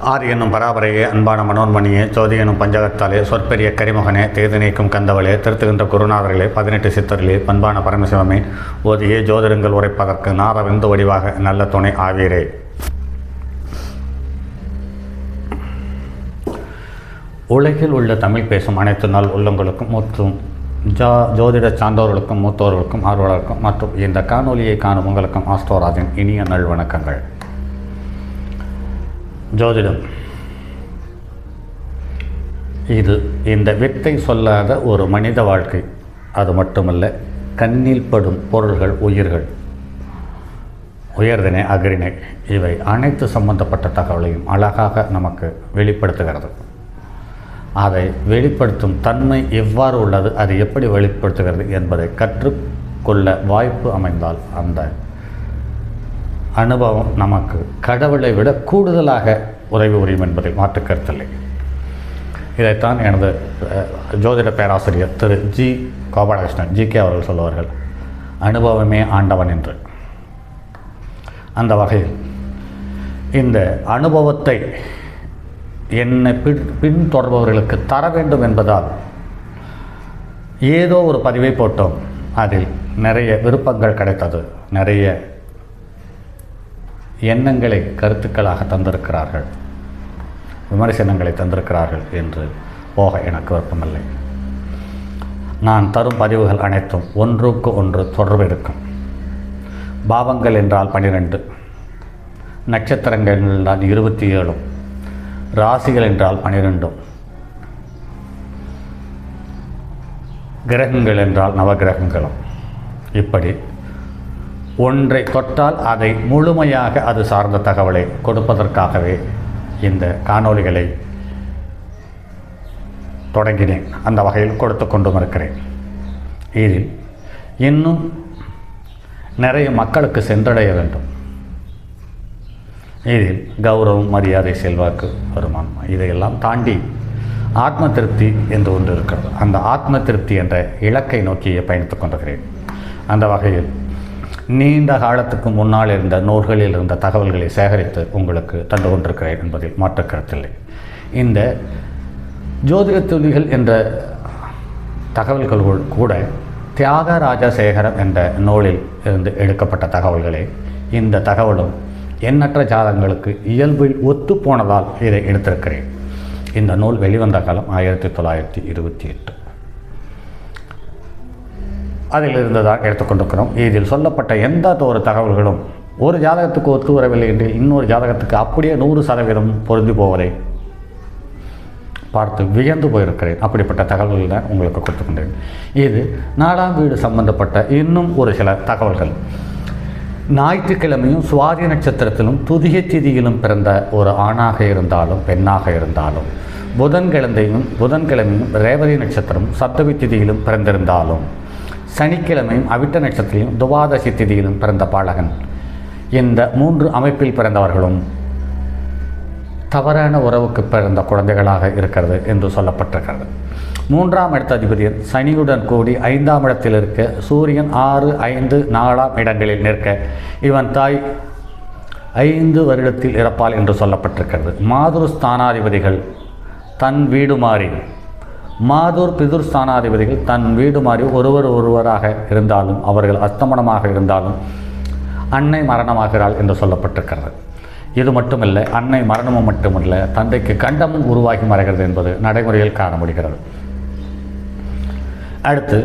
R என்னும் பராபரையே அன்பான மனோன்மணியே ஜோதி என்னும் பஞ்சகத்தாலே சொற்பெரிய கரிமுகனே தேது நீக்கும் கந்தவளே திருத்துகின்ற குருநாதர்களே பதினெட்டு சித்தர்களே பண்பான பரமசிவமே ஓதியே ஜோதிடங்கள் உரைப்பதற்கு நாத விந்து வடிவாக நல்ல துணை ஆவீரே. உலகில் உள்ள தமிழ் பேசும் அனைத்து நாள் உள்ளங்களுக்கும் மற்றும் ஜா ஜோதிட சான்றோர்களுக்கும் மூத்தோர்களுக்கும் ஆர்வலருக்கும் மற்றும் இந்த காணொலியை காணும் உங்களுக்கும் ஆஸ்தோராஜின் இனிய நல்வணக்கங்கள். ஜோதிடம். இது இந்த வித்தை சொல்லாத ஒரு மனித வாழ்க்கை. அது மட்டுமல்ல கண்ணில் படும் பொருள்கள் உயிர்கள். உயர்தினை அகரிணை இவை அனைத்து சம்பந்தப்பட்ட தகவலையும் அழகாக நமக்கு வெளிப்படுத்துகிறது. அதை வெளிப்படுத்தும் தன்மை எவ்வாறு உள்ளது அது எப்படி வெளிப்படுத்துகிறது என்பதை கற்றுக்கொள்ள வாய்ப்பு அமைந்தால் அந்த அனுபவம் நமக்கு. கடவுளை விட கூடுதலாக உதவி புரியும் என்பதில் மாற்றுக்கருத்தில்லை. இதைத்தான் எனது ஜோதிட பேராசிரியர் திரு ஜி. கோபாலகிருஷ்ணன் ஜி. கே. அவர்கள் சொல்லுவார்கள் அனுபவமே ஆண்டவன் என்று. அந்த வகையில் இந்த அனுபவத்தை என்னை பின் பின்தொடர்பவர்களுக்கு தர வேண்டும் என்பதால் ஏதோ ஒரு பதிவை போட்டோம். அதில் நிறைய விருப்பங்கள் கிடைத்தது. நிறைய எண்ணங்களை கருத்துக்களாக தந்திருக்கிறார்கள். விமர்சனங்களை தந்திருக்கிறார்கள் என்று போக எனக்கு விருப்பமில்லை. நான் தரும் பதிவுகள் அனைத்தும் ஒன்றுக்கு ஒன்று தொடர்பு இருக்கும் பாவங்கள் என்றால் பனிரெண்டு. நட்சத்திரங்கள் என்றால் இருபத்தி ஏழும் ராசிகள் என்றால் பனிரெண்டும். கிரகங்கள் என்றால் நவகிரகங்களும். இப்படி ஒன்றை தொட்டால் அதை முழுமையாக அது சார்ந்த தகவலை கொடுப்பதற்காகவே இந்த காணொளிகளை தொடங்கினேன். அந்த வகையில் கொடுத்து கொண்டும் இருக்கிறேன் இதில் இன்னும் நிறைய மக்களுக்கு சென்றடைய வேண்டும். இதில் கௌரவம் மரியாதை செல்வாக்கு வருமானம் இதையெல்லாம் தாண்டி ஆத்ம திருப்தி என்று ஒன்று இருக்கிறது. அந்த ஆத்ம திருப்தி என்ற இலக்கை நோக்கியே பயணித்துக் கொண்டிருக்கிறேன். அந்த வகையில் நீண்ட காலத்துக்கு முன்னால் இருந்த நூல்களில் இருந்த தகவல்களை சேகரித்து உங்களுக்கு தந்து கொண்டிருக்கிறேன் என்பதில் மாற்றக்கருத்தில்லை. இந்த ஜோதிட துளிகள் என்ற தகவல்களுள் கூட தியாகராஜ சேகரம் என்ற நூலில் இருந்து எடுக்கப்பட்ட தகவல்களே இந்த தகவலும் எண்ணற்ற ஜாதகங்களுக்கு இயல்பில் ஒத்துப்போனதால் இதை எடுத்திருக்கிறேன். இந்த நூல் வெளிவந்த காலம் ஆயிரத்தி தொள்ளாயிரத்தி இருபத்தி எட்டு. அதில் இருந்ததாக எடுத்துக்கொண்டிருக்கிறோம். இதில் சொல்லப்பட்ட எந்த ஒரு தகவல்களும் ஒரு ஜாதகத்துக்கு ஒத்து வரவில்லை என்று இன்னொரு ஜாதகத்துக்கு அப்படியே நூறு சதவீதம் பொருந்தி போவதை பார்த்து வியந்து போயிருக்கிறேன். அப்படிப்பட்ட தகவல்கள் தான் உங்களுக்கு கொடுத்துக்கொண்டேன். இது நாலாம் வீடு சம்பந்தப்பட்ட இன்னும் ஒரு சில தகவல்கள். ஞாயிற்றுக்கிழமையும் சுவாதி நட்சத்திரத்திலும் துதிய திதியிலும் பிறந்த ஒரு ஆணாக இருந்தாலும் பெண்ணாக இருந்தாலும் புதன்கிழந்தையும் புதன்கிழமையும் ரேவதி நட்சத்திரம் சத்தவி திதியிலும் பிறந்திருந்தாலும் சனிக்கிழமையும் அவிட்ட நட்சத்திரையும் துவாதசி திதியிலும் பிறந்த பாலகன். இந்த மூன்று அமைப்பில் பிறந்தவர்களும் தவறான உறவுக்கு பிறந்த குழந்தைகளாக இருக்கிறது என்று சொல்லப்பட்டிருக்கிறது. மூன்றாம் இடத்த அதிபதியர் சனியுடன் கூடி ஐந்தாம் இடத்தில் இருக்க சூரியன் ஆறு ஐந்து நாலாம் இடங்களில் நிற்க இவன் தாய் ஐந்து வருடத்தில் இறப்பால் என்று சொல்லப்பட்டிருக்கிறது. மாதுரு ஸ்தானாதிபதிகள் தன் வீடு மாறி மாதூர் பிதுர் ஸ்தானாதிபதிகள் தன் வீடு மாறி ஒருவர் ஒருவராக இருந்தாலும் அவர்கள் அஸ்தமனமாக இருந்தாலும் அன்னை மரணமாகிறாள் என்று சொல்லப்பட்டிருக்கிறது. இது மட்டுமில்லை அன்னை மரணமும் மட்டுமல்ல தந்தைக்கு கண்டமும் உருவாகி மறைகிறது என்பது நடைமுறையில் காண முடிகிறது. அடுத்து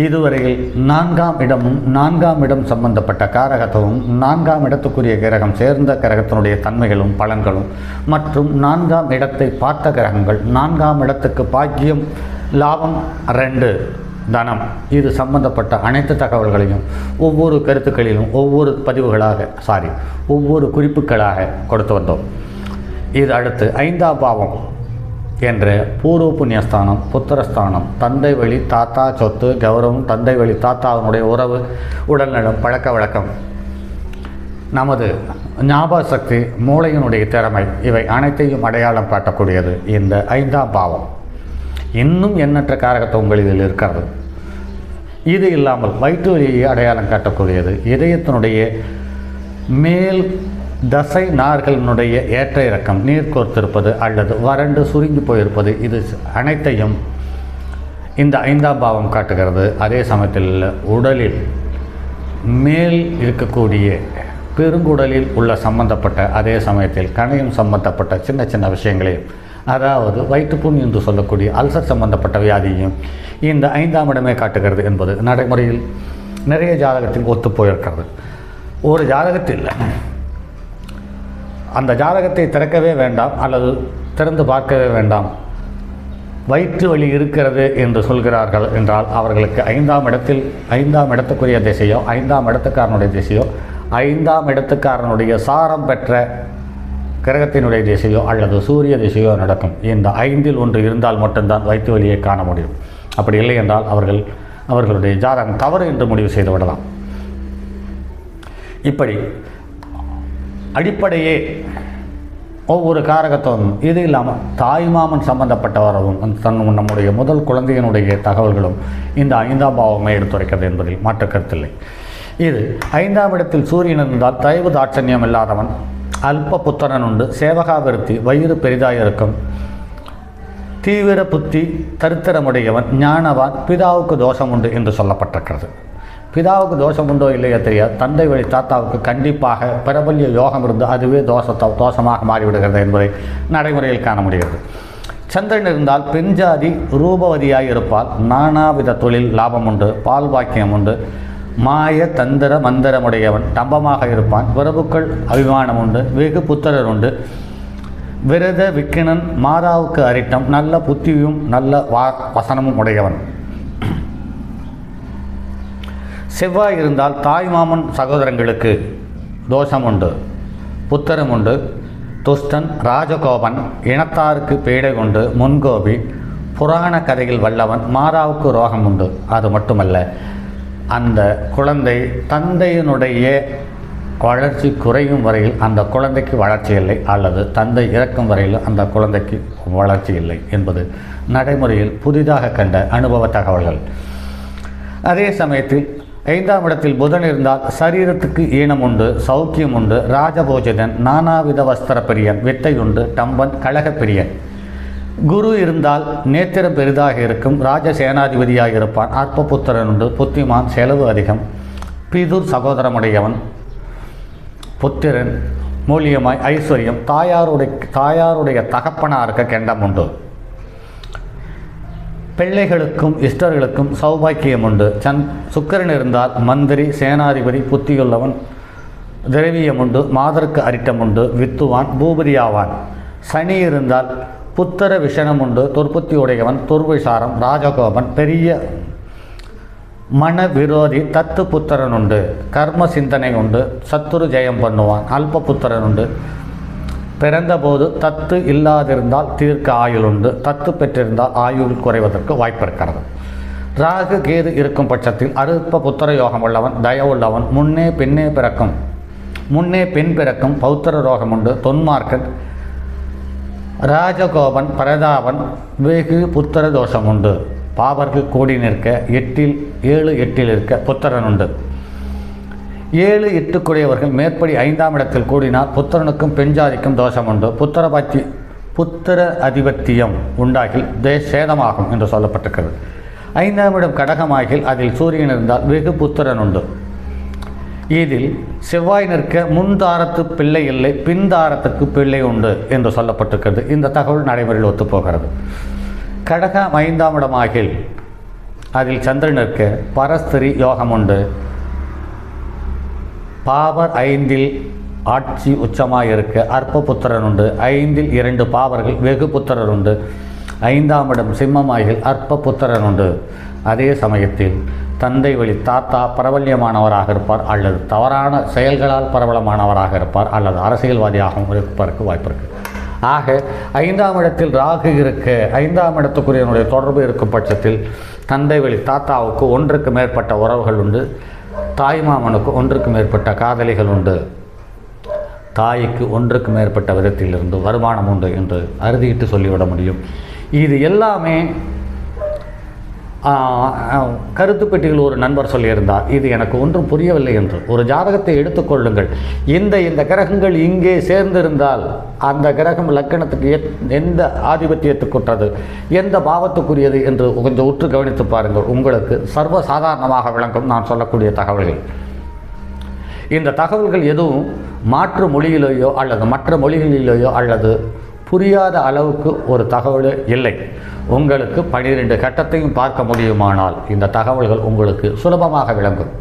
இதுவரையில் நான்காம் இடமும் நான்காம் இடம் சம்பந்தப்பட்ட காரகத்துவம் நான்காம் இடத்துக்குரிய கிரகம் சேர்ந்த கிரகத்தினுடைய தன்மைகளும் பலன்களும் மற்றும் நான்காம் இடத்தை பார்த்த கிரகங்கள் நான்காம் இடத்துக்கு பாக்கியம் லாபம் ரெண்டு தனம். இது சம்பந்தப்பட்ட அனைத்து தகவல்களையும் ஒவ்வொரு கருத்துக்களிலும் ஒவ்வொரு பதிவுகளாக சாரி ஒவ்வொரு குறிப்புகளாக கொடுத்து வந்தோம். இது அடுத்து ஐந்தாம் பாவம். என்ற பூர்வ புண்ணியஸ்தானம் புத்திரஸ்தானம் தந்தை வழி தாத்தா சொத்து கௌரவம் தந்தை வழி தாத்தாவினுடைய உறவு உடல்நலம் பழக்க வழக்கம். நமது ஞாபக சக்தி மூளையினுடைய திறமை இவை அனைத்தையும் அடையாளம் காட்டக்கூடியது இந்த ஐந்தாம் பாவம். இன்னும் எண்ணற்ற காரகத்துவங்கள் இதில் இருக்கிறது. இது இல்லாமல் வயிற்று வழியை அடையாளம் காட்டக்கூடியது. இதயத்தினுடைய மேல் தசை நார்களினுடைய ஏற்ற இறக்கம் நீர் கோர்த்திருப்பது அல்லது வறண்டு சுருங்கி போயிருப்பது இது அனைத்தையும் இந்த ஐந்தாம் பாவம் காட்டுகிறது. அதே சமயத்தில் உடலில் மேல் இருக்கக்கூடிய பெருங்குடலில் உள்ள சம்பந்தப்பட்ட அதே சமயத்தில் கணையும் சம்பந்தப்பட்ட சின்ன சின்ன விஷயங்களையும் அதாவது வயிற்றுப்புண் என்று சொல்லக்கூடிய அல்சர் சம்பந்தப்பட்ட வியாதியையும் இந்த ஐந்தாம் இடமே காட்டுகிறது என்பது நடைமுறையில் நிறைய ஜாதகத்தில் ஒத்து போயிருக்கிறது. ஒரு ஜாதகத்தில் அந்த ஜாதகத்தை திறக்கவே வேண்டாம் அல்லது திறந்து பார்க்கவே வேண்டாம். வயிற்று வலி இருக்கிறது என்று சொல்கிறார்கள் என்றால் அவர்களுக்கு ஐந்தாம் இடத்தில் ஐந்தாம் இடத்துக்குரிய திசையோ ஐந்தாம் இடத்துக்காரனுடைய திசையோ ஐந்தாம் இடத்துக்காரனுடைய சாரம் பெற்ற கிரகத்தினுடைய திசையோ அல்லது சூரிய திசையோ நடக்கும். இந்த ஐந்தில் ஒன்று இருந்தால் மட்டும்தான் வயிற்று வலியை காண முடியும். அப்படி இல்லை என்றால் அவர்கள் அவர்களுடைய ஜாதகம் தவறு என்று முடிவு செய்து விடலாம். இப்படி அடிப்படையே ஒவ்வொரு காரகத்தும் இது இல்லாமல் தாய்மாமன் சம்பந்தப்பட்டவரவும் தன் நம்முடைய முதல் குழந்தையினுடைய தகவல்களும் இந்த ஐந்தாம் பாவமே எடுத்துரைக்கிறது என்பதில் மாற்று கருத்தில்லை. இது ஐந்தாம் இடத்தில் சூரியன் இருந்தால் தயவு தாட்சண்யம் இல்லாதவன் அல்ப புத்தனன் உண்டு சேவகாவிருத்தி வயிறு பெரிதாக இருக்கும். தீவிர புத்தி தரித்திரமுடையவன் ஞானவான் பிதாவுக்கு தோஷம் உண்டு என்று சொல்லப்பட்டிருக்கிறது. பிதாவுக்கு தோஷம் உண்டோ இல்லையோ தெரியாது. தந்தை வழி தாத்தாவுக்கு கண்டிப்பாக பிரபல்ய யோகம் இருந்து அதுவே தோஷத்தை தோஷமாக மாறிவிடுகிறது என்பதை நடைமுறையில் காண முடிகிறது. சந்திரன் இருந்தால் பெண் ஜாதி ரூபவதியாக இருப்பால் நானாவித தொழில் லாபம் உண்டு பால் பாக்கியம் உண்டு. மாய தந்திர மந்திரமுடையவன் டம்பமாக இருப்பான். பிரபுக்கள் அபிமானம் உண்டு வெகு புத்திரர் உண்டு. விரத விக்கினன் மாதாவுக்கு அரிட்டம் நல்ல புத்தியும் நல்ல வா வசனமும் உடையவன். செவ்வாய் இருந்தால் தாய்மாமன் சகோதரங்களுக்கு தோஷம் உண்டு புத்தரும் உண்டு. துஷ்டன் ராஜகோபன் இனத்தாருக்கு பீடை உண்டு. முன்கோபி புராண கதையில் வல்லவன் மாதாவுக்கு ரோகம் உண்டு. அது மட்டுமல்ல அந்த குழந்தை தந்தையினுடைய வளர்ச்சி குறையும் வரையில் அந்த குழந்தைக்கு வளர்ச்சி இல்லை அல்லது தந்தை இறக்கும் வரையில் அந்த குழந்தைக்கு வளர்ச்சி இல்லை என்பது நடைமுறையில் புதிதாக கண்ட அனுபவ தகவல்கள். அதே சமயத்தில் ஐந்தாம் இடத்தில் புதன் இருந்தால் சரீரத்துக்கு ஈனம் உண்டு சௌக்கியம் உண்டு ராஜபோஜதன் நானாவித வஸ்திர பிரியன் வித்தை உண்டு டம்பன் கழகப்பிரியன். குரு இருந்தால் நேத்திரம் பெரிதாக இருக்கும் ராஜ சேனாதிபதியாக இருப்பான் அற்பபுத்திரன் உண்டு புத்திமான் செலவு அதிகம் பிதுர் சகோதரமுடையவன் புத்திரன் மூலியமாய் ஐஸ்வர்யம் தாயாருடைய தாயாருடைய தகப்பனாருக்கு கெண்டம் உண்டு. பிள்ளைகளுக்கும் இஷ்டர்களுக்கும் சௌபாக்கியம் உண்டு சந் சுக்கரன் இருந்தால் மந்திரி சேனாதிபதி புத்தியுள்ளவன் திரவியம் உண்டு மாதருக்கு அரிட்டம் உண்டு வித்துவான் பூபதியாவான். சனி இருந்தால் புத்தர விஷணம் உண்டு துர்புத்தி உடையவன் துர்விசாரம் ராஜகோபன் பெரிய மன விரோதி தத்து புத்திரன் உண்டு கர்ம சிந்தனை உண்டு சத்துரு ஜெயம் பண்ணுவான் அல்ப புத்திரன் உண்டு பிறந்தபோது தத்து இல்லாதிருந்தால் தீர்க்க ஆயுள் உண்டு தத்து பெற்றிருந்தால் ஆயுள் குறைவதற்கு வாய்ப்பு இருக்கிறது. ராகு கேது இருக்கும் பட்சத்தில் அருப்ப புத்திர யோகம் உள்ளவன் தயவுள்ளவன் முன்னே பின்னே பிறக்கும். முன்னே பின் பிறக்கும் பௌத்திர ரோகம் உண்டு தொன்மார்க்கன் ராஜகோபன் பிரதாபன் வெகு புத்திர தோஷம் உண்டு பாவர்கள் கூடி நிற்க எட்டில் ஏழு எட்டில் இருக்க புத்திரன் உண்டு ஏழு எட்டுக்குடையவர்கள் மேற்படி ஐந்தாம் இடத்தில் கூடினால் புத்திரனுக்கும் பெண்ஜாதிக்கும் தோஷம் உண்டு புத்திரபாத்தி புத்திர அதிபத்தியம் உண்டாகில் தே சேதமாகும் என்று சொல்லப்பட்டிருக்கிறது. ஐந்தாம் இடம் கடகமாகில் அதில் சூரியன் இருந்தால் வெகு புத்திரன் உண்டு இதில் செவ்வாய் நிற்க முன்தாரத்து பிள்ளை இல்லை பின்தாரத்துக்கு பிள்ளை உண்டு என்று சொல்லப்பட்டிருக்கிறது. இந்த தகவல் நடைமுறையில் ஒத்துப்போகிறது. கடகம் ஐந்தாம் இடமாகில் அதில் சந்திரன் பரஸ்திரி யோகம் உண்டு பாவர் ஐந்தில் ஆட்சி உச்சமாக இருக்க அற்ப புத்திரன் உண்டு ஐந்தில் இரண்டு பாவர்கள் வெகு புத்திரர் உண்டு ஐந்தாம் இடம் சிம்மமாயில் அற்ப புத்திரன் உண்டு அதே சமயத்தில் தந்தை வழி தாத்தா பிரபல்யமானவராக இருப்பார் அல்லது தவறான செயல்களால் பிரபலமானவராக இருப்பார் அல்லது அரசியல்வாதியாகவும் இருப்பதற்கு வாய்ப்பு இருக்கு ஆக ஐந்தாம் இடத்தில் ராகு இருக்க. ஐந்தாம் இடத்துக்குரியவனுடைய தொடர்பு இருக்கும் பட்சத்தில் தந்தை வழி தாத்தாவுக்கு ஒன்றுக்கு மேற்பட்ட உறவுகள் உண்டு. தாய்மாமனுக்கு ஒன்றுக்கு மேற்பட்ட காதலிகள் உண்டு. தாய்க்கு ஒன்றுக்கு மேற்பட்ட விதத்திலிருந்து வருமானம் உண்டு என்று அறுதியிட்டு சொல்லிவிட முடியும். இது எல்லாமே கருத்து பெட்டியில் ஒரு நண்பர் சொல்லியிருந்தார் இது எனக்கு ஒன்றும் புரியவில்லை என்று. ஒரு ஜாதகத்தை எடுத்துக்கொள்ளுங்கள் இந்த இந்த கிரகங்கள் இங்கே சேர்ந்திருந்தால் அந்த கிரகம் லக்கணத்துக்கு எத் எந்த ஆதிபத்தியத்துக்குற்றது எந்த பாவத்துக்குரியது? என்று கொஞ்சம் உற்று கவனித்து பாருங்கள். உங்களுக்கு சர்வ சாதாரணமாக விளங்கும் நான் சொல்லக்கூடிய தகவல்கள். இந்த தகவல்கள் எதுவும் மாற்று மொழியிலேயோ அல்லது மற்ற மொழிகளிலேயோ அல்லது புரியாத அளவுக்கு ஒரு தகவல் இல்லை. உங்களுக்கு பனிரெண்டு கட்டத்தையும் பார்க்க முடியுமானால் இந்த தகவல்கள் உங்களுக்கு சுலபமாக விளங்கும்.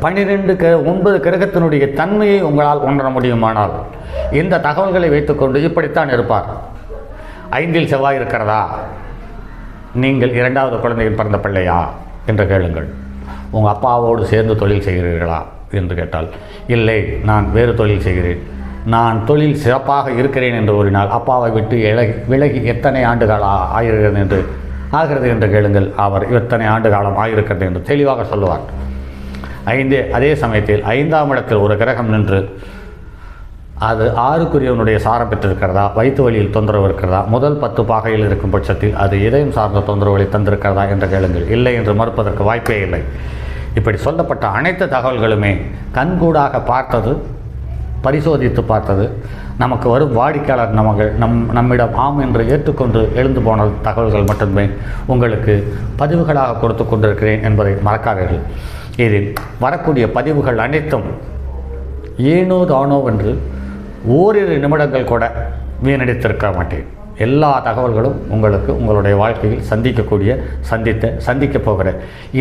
பன்னிரெண்டு க ஒன்பது கிரகத்தினுடைய தன்மையை உங்களால் உணர முடியுமானால் இந்த தகவல்களை வைத்துக்கொண்டு இப்படித்தான் இருப்பார். ஐந்தில் செவ்வாய் இருக்கிறதா? நீங்கள் இரண்டாவது குழந்தையில் பிறந்த பிள்ளையா? என்று கேளுங்கள். உங்கள் அப்பாவோடு சேர்ந்து தொழில் செய்கிறீர்களா? என்று கேட்டால் இல்லை நான் வேறு தொழில் செய்கிறேன். நான் தொழில் சிறப்பாக இருக்கிறேன் என்று கூறினால் அப்பாவை விட்டு இலகி விலகி எத்தனை ஆண்டுகள் ஆ- ஆகிறது என்று ஆகிறது என்று கேளுங்கள். அவர் எத்தனை ஆண்டு காலம் ஆகியிருக்கிறது என்று தெளிவாக சொல்லுவார். ஐந்து அதே சமயத்தில் ஐந்தாம் இடத்தில் ஒரு கிரகம் நின்று அது ஆறுக்குரியவனுடைய சாரம் பெற்றிருக்கிறதா? வயிற்று வழியில் தொந்தரவு இருக்கிறதா? முதல் பத்து பாகையில் இருக்கும் பட்சத்தில் அது இதயம் சார்ந்த தொந்தரவுகளை தந்திருக்கிறதா என்று கேளுங்கள். இல்லை என்று மறுப்பதற்கு வாய்ப்பே இல்லை. இப்படி சொல்லப்பட்ட அனைத்து தகவல்களுமே கண்கூடாக பார்த்தது பரிசோதித்து பார்த்தது. நமக்கு வரும் வாடிக்கையாளர் நமக்கு நம் நம்மிடம் ஆம் என்று ஏற்றுக்கொண்டு எழுந்து போன தகவல்கள் மட்டுமே உங்களுக்கு பதிவுகளாக கொடுத்து கொண்டிருக்கிறேன் என்பதை மறக்காதீர்கள். இதில் வரக்கூடிய பதிவுகள் அனைத்தும் ஏனோ தானோ என்று ஓரிரு நிமிடங்கள் கூட வீணடித்திருக்க மாட்டேன். எல்லா தகவல்களும் உங்களுக்கு உங்களுடைய வாழ்க்கையில் சந்திக்கக்கூடிய சந்தித்த சந்திக்கப் போகிற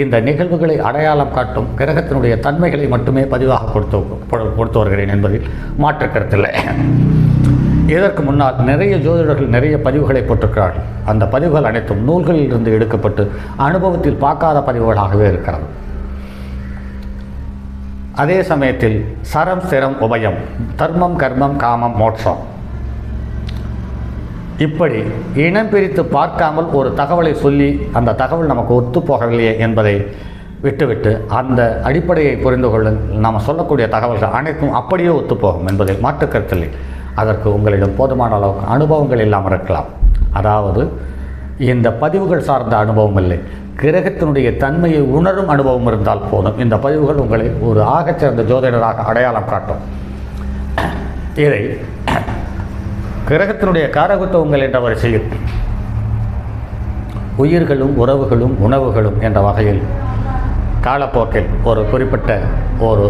இந்த நிகழ்வுகளை அடையாளம் காட்டும் கிரகத்தினுடைய தன்மைகளை மட்டுமே பதிவாக கொடுத்து கொடுத்து வருகிறேன் என்பதில் மாற்றுக்கருத்தில்லை இதற்கு முன்னால் நிறைய ஜோதிடர்கள் நிறைய பதிவுகளை போட்டிருக்கிறார்கள். அந்த பதிவுகள் அனைத்தும் நூல்களில் இருந்து எடுக்கப்பட்டு அனுபவத்தில் பார்க்காத பதிவுகளாகவே இருக்கிறது. அதே சமயத்தில் சரம் சிரம் உபயம் தர்மம் கர்மம் காமம் மோட்சம். இப்படி இனம் பிரித்து பார்க்காமல் ஒரு தகவலை சொல்லி அந்த தகவல் நமக்கு ஒத்து போகவில்லையே என்பதை விட்டுவிட்டு அந்த அடிப்படையை புரிந்து கொள்ள நாம் சொல்லக்கூடிய தகவல்கள் அனைத்தும் அப்படியே ஒத்துப்போகும் என்பதை மாற்றுக்கருத்தில்லை அதற்கு உங்களிடம் போதுமான அளவுக்கு அனுபவங்கள் இல்லாமல் இருக்கலாம். அதாவது இந்த பதிவுகள் சார்ந்த அனுபவம் இல்லை. கிரகத்தினுடைய தன்மையை உணரும் அனுபவம் இருந்தால் போதும். இந்த பதிவுகள் உங்களை ஒரு ஆகச்சிறந்த ஜோதிடராக அடையாளம் காட்டும். இதை கிரகத்தினுடைய காரகத்துவங்கள் என்ற வரிசையில் உயிர்களும் உறவுகளும் உணவுகளும் என்ற வகையில் காலப்போக்கில் ஒரு குறிப்பிட்ட ஒரு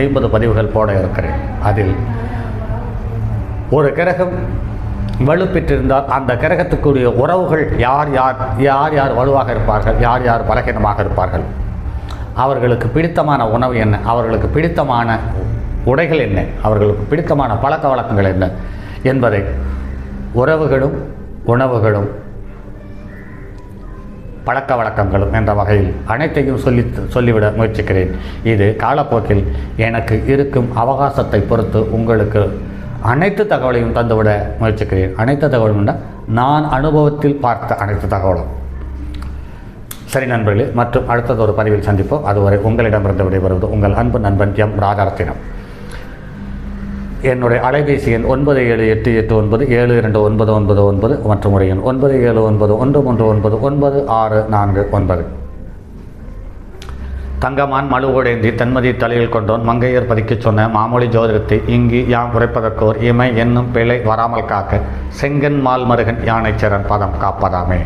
ஐம்பது பதிவுகள் போட இருக்கிறேன். அதில் ஒரு கிரகம் வலுப்பெற்றிருந்தால் அந்த கிரகத்துக்குரிய உறவுகள் யார் யார் யார் யார் வலுவாக இருப்பார்கள் யார் யார் பலகீனமாக இருப்பார்கள்? அவர்களுக்கு பிடித்தமான உணவு என்ன? அவர்களுக்கு பிடித்தமான உடைகள் என்ன? அவர்களுக்கு பிடித்தமான பழக்க வழக்கங்கள் என்ன? என்பதை உறவுகளும் உணவுகளும் பழக்க வழக்கங்களும் என்ற வகையில் அனைத்தையும் சொல்லி சொல்லிவிட முயற்சிக்கிறேன். இது காலப்போக்கில் எனக்கு இருக்கும் அவகாசத்தை பொறுத்து உங்களுக்கு அனைத்து தகவலையும் தந்துவிட முயற்சிக்கிறேன். அனைத்து தகவலும் நான் அனுபவத்தில் பார்த்த அனைத்து தகவலும். சரி நண்பர்களே மற்றும் அடுத்தது ஒரு பதிவில் சந்திப்போம். அதுவரை உங்களிடமிருந்து விடைபெறுவது உங்கள் அன்பு நண்பன் எம். ராஜரத்தினம் என்னுடைய அலைபேசி எண் ஒன்பது ஏழு எட்டு எட்டு ஒன்பது ஏழு இரண்டு ஒன்பது ஒன்பது ஒன்பது மற்றும் ஒரு எண் ஒன்பது ஏழு ஒன்பது ஒன்று மூன்று ஒன்பது ஒன்பது ஆறு நான்கு ஒன்பது. தங்கமான் மழுவோடேந்தி தன்மதி தலையில் கொண்டோன் மங்கையர் பதிக்கச் சொன்ன மாமொழி ஜோதிடத்தை இங்கு யாம் உரைப்பதற்கோர் இமை என்னும் பிழை வராமல் காக்க செங்கன் மால் மருகன் யானைச்சரன் பதம் காப்பதாமே.